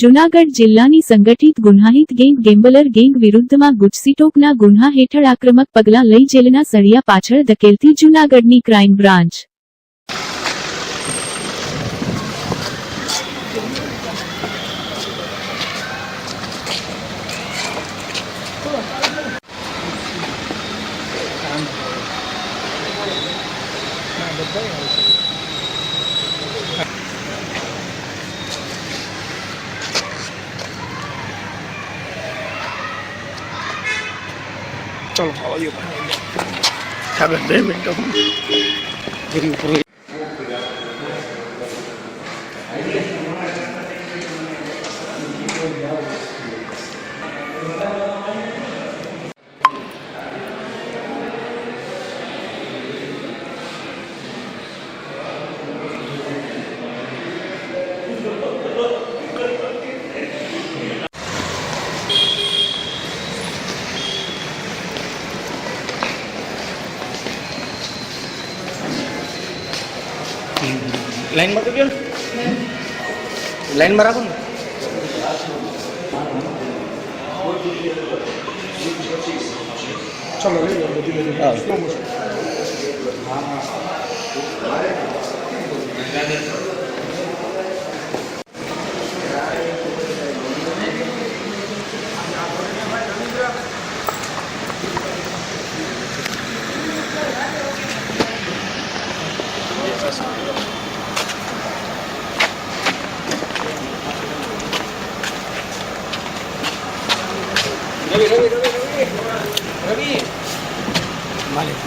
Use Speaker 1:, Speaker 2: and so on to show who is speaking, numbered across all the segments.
Speaker 1: જૂનાગઢ જિલ્લાની સંગઠિત ગુન્હાહિત gang ગેમ્બલર gang વિરુદ્ધમાં ગુજસીટોકના ગુન્હા હેઠળ આક્રમક પગલાં લઈ જેલના સળિયા પાછળ ધકેલતી જૂનાગઢની ક્રાઇમ બ્રાન્ચ.
Speaker 2: ચલો આવા દો ખબર બે લાઈનમાં ગયો ને લાઈનમાં રાખો ને ચાલો બધી હા રવિ રવિ રવિ રવિ રવિ માલિક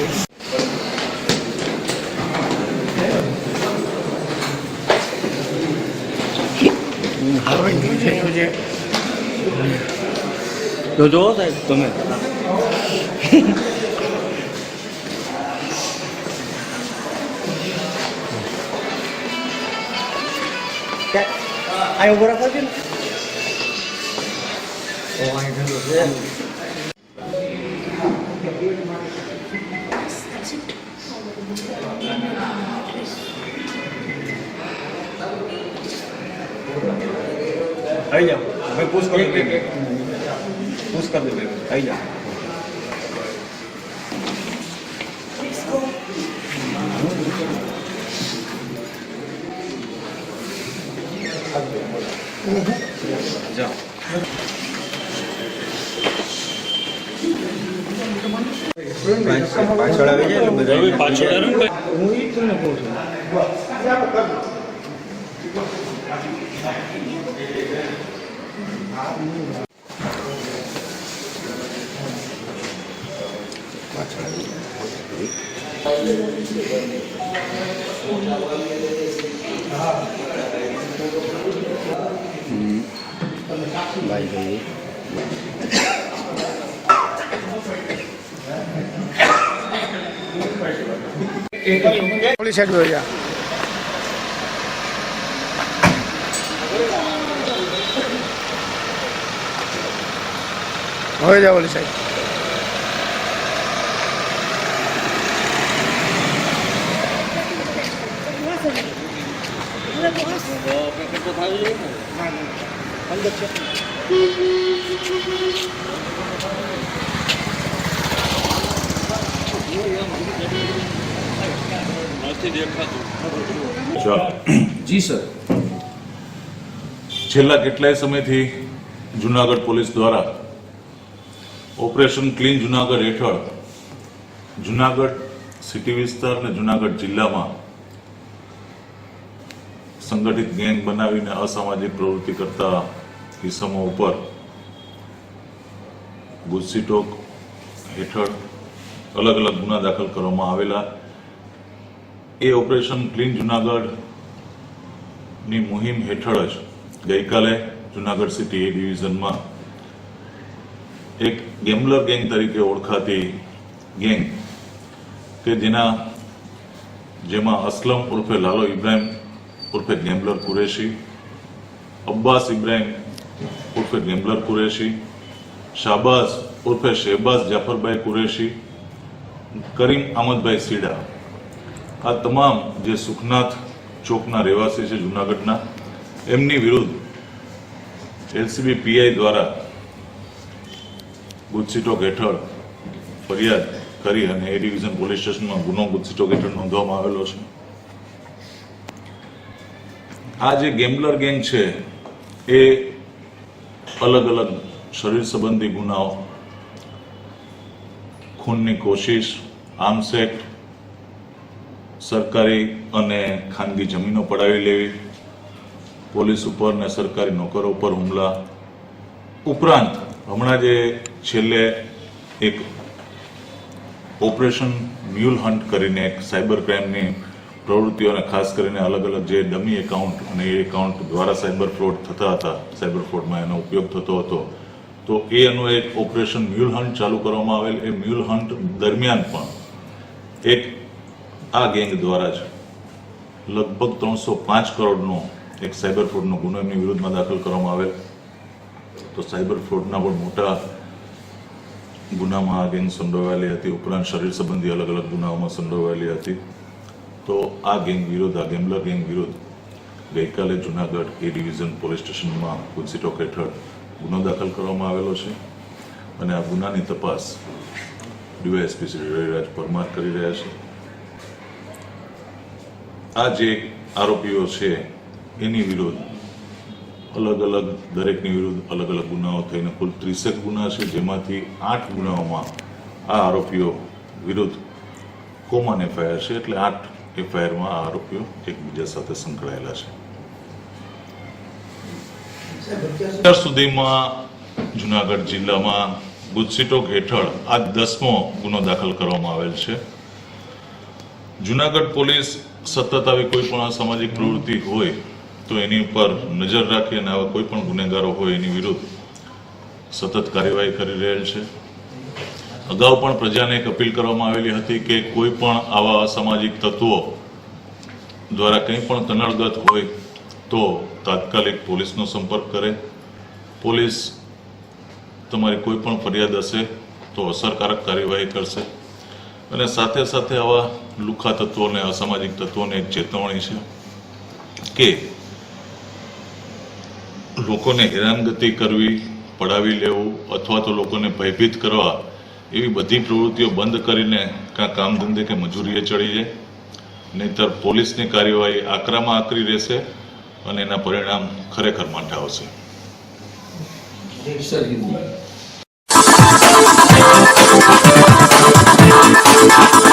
Speaker 2: જો જો સાહેબ તમે અહીં ઉભો રાખો છે ને Ahí ya, me busco el bebé. Busca el bebé, ahí ya. પાછળ આવી જાય ને બધા પાછળ હું ઈ જ તમને કહું છું ભાઈ ભાઈ പോലീസ് ആയിട്ട് വരിക হয়ে যা বলি সাই Thank
Speaker 3: you.
Speaker 4: G sir.
Speaker 3: છેલ્લા કેટલાય સમયથી જુનાગઢ પોલીસ દ્વારા ઓપરેશન ક્લીન જુનાગઢ હેઠળ જુનાગઢ સિટી વિસ્તાર અને જુનાગઢ જિલ્લામાં સંગઠિત ગેંગ બનાવીને અસામાજિક પ્રવૃત્તિ કરતા કિસ્સામાં ઉપર ગુજસીટોક હેઠળ અલગ અલગ ગુના દાખલ કરવામાં આવેલા એ ઓપરેશન ક્લીન જુનાગઢની મુહિમ હેઠળ જ ગઈકાલે જુનાગઢ સિટી એ ડિવિઝનમાં એક ગેમ્બલર ગેંગ તરીકે ઓળખાતી ગેંગ કે જેના જેમાં અસલમ ઉર્ફે લાલો ઇબ્રાહિમ ઉર્ફે ગેમ્બલર કુરેશી, અબ્બાસ ઇબ્રાહિમ ઉર્ફે ગેમ્બલર કુરેશી, શાબાઝ ઉર્ફે શહેબાઝ જાફરભાઈ કુરેશી, કરીમ અહમદભાઈ સીડા આ તમામ જે સુખનાથ ચોકના રહેવાસી છે જુનાગઢના, એમની વિરુદ્ધ એલસીબી પીઆઈ દ્વારા ગુજસીટોક હેઠળ ફરિયાદ કરી અને એ ડિવિઝન પોલીસ સ્ટેશનમાં ગુનો ગુજસીટોક હેઠળ નોંધવામાં આવેલો છે. આ જે ગેમ્બલર ગેંગ છે, એ અલગ અલગ શરીર સંબંધી ગુનાઓ, ખૂનની કોશિશ, આર્મ્સ એક્ટ સરકારી અને ખાનગી જમીનો પડાવી લેવી. પોલીસ ઉપર ને સરકારી નોકરો ઉપર હુમલા. ઉપરાંત હમણાં જે છેલ્લે એક ઓપરેશન મ્યુલ હન્ટ કરીને એક સાયબર ક્રાઇમની પ્રવૃત્તિઓને ખાસ કરીને અલગ અલગ જે ડમી એકાઉન્ટ અને એ એકાઉન્ટ દ્વારા સાયબર ફ્રોડ થતા હતા, સાયબર ફ્રોડમાં એનો ઉપયોગ થતો હતો, તો એ એનું એક ઓપરેશન મ્યુલ હન્ટ ચાલુ કરવામાં આવેલ. એ મ્યુલ હન્ટ દરમિયાન પણ એક આ ગેંગ દ્વારા જ લગભગ ત્રણસો પાંચ કરોડનો એક સાયબર ફ્રોડનો ગુનો એમની વિરુદ્ધમાં દાખલ કરવામાં આવેલ. તો સાયબર ફ્રોડના પણ મોટા ગુનામાં આ ગેંગ સંડોવાયેલી હતી. ઉપરાંત શરીર સંબંધી અલગ અલગ ગુનાઓમાં સંડોવાયેલી હતી. તો આ ગેંગ વિરુદ્ધ, આ ગેમ્બલર ગેંગ વિરુદ્ધ ગઈકાલે જુનાગઢ એ ડિવિઝન પોલીસ સ્ટેશનમાં ગુજસીટોક હેઠળ ગુનો દાખલ કરવામાં આવેલો છે. અને આ ગુનાની તપાસ ડીવાયએસપી શ્રી રવિરાજ પરમાર કરી રહ્યા છે. આ જે આરોપીઓ છે, એની વિરુદ્ધ અલગ અલગ દરેકની વિરુદ્ધ અલગ અલગ ગુનાઓ થઈને કુલ ત્રીસેક ગુના છે, જેમાંથી આઠ ગુનાઓમાં આ આરોપીઓ વિરુદ્ધ કોમન એફઆઈઆર છે, એટલે આઠ એફઆઈઆરમાં આ આરોપીઓ એકબીજા સાથે સંકળાયેલા છે. અત્યાર સુધીમાં જુનાગઢ જિલ્લામાં ગુજસીટોક હેઠળ આ દસમો ગુનો દાખલ કરવામાં આવેલ છે. જુનાગઢ પોલીસ સતત આવી કોઈ પણ અસામાજિક પ્રવૃત્તિ હોય તો એની ઉપર નજર રાખી અને આવા કોઈ પણ ગુનેગારો હોય એની વિરુદ્ધ સતત કાર્યવાહી કરી રહેલ છે. અગાઉ પણ પ્રજાને એક અપીલ કરવામાં આવેલી હતી કે કોઈ પણ આવા અસામાજિક તત્વો દ્વારા કંઈ પણ કનડગત હોય તો તાત્કાલિક પોલીસનો સંપર્ક કરે. પોલીસ તમારી કોઈ પણ ફરિયાદ હશે તો અસરકારક કાર્યવાહી કરશે. અને સાથે સાથે આવા લુખા તત્વોને અસામાજિક તત્વોને ચેતવણી છે કે લોકોને હેરાનગતિ કરવી, પડાવી લેવું અથવા તો લોકોને ભયભીત કરવા એવી બધી પ્રવૃત્તિઓ બંધ કરીને કાં કામ ધંધે કે મજૂરીએ ચડી જાય. નહીતર પોલીસની કાર્યવાહી આકરામાં આકરી રહેશે અને એના પરિણામ ખરેખર માઠા આવશે.
Speaker 4: Thank હિન્દી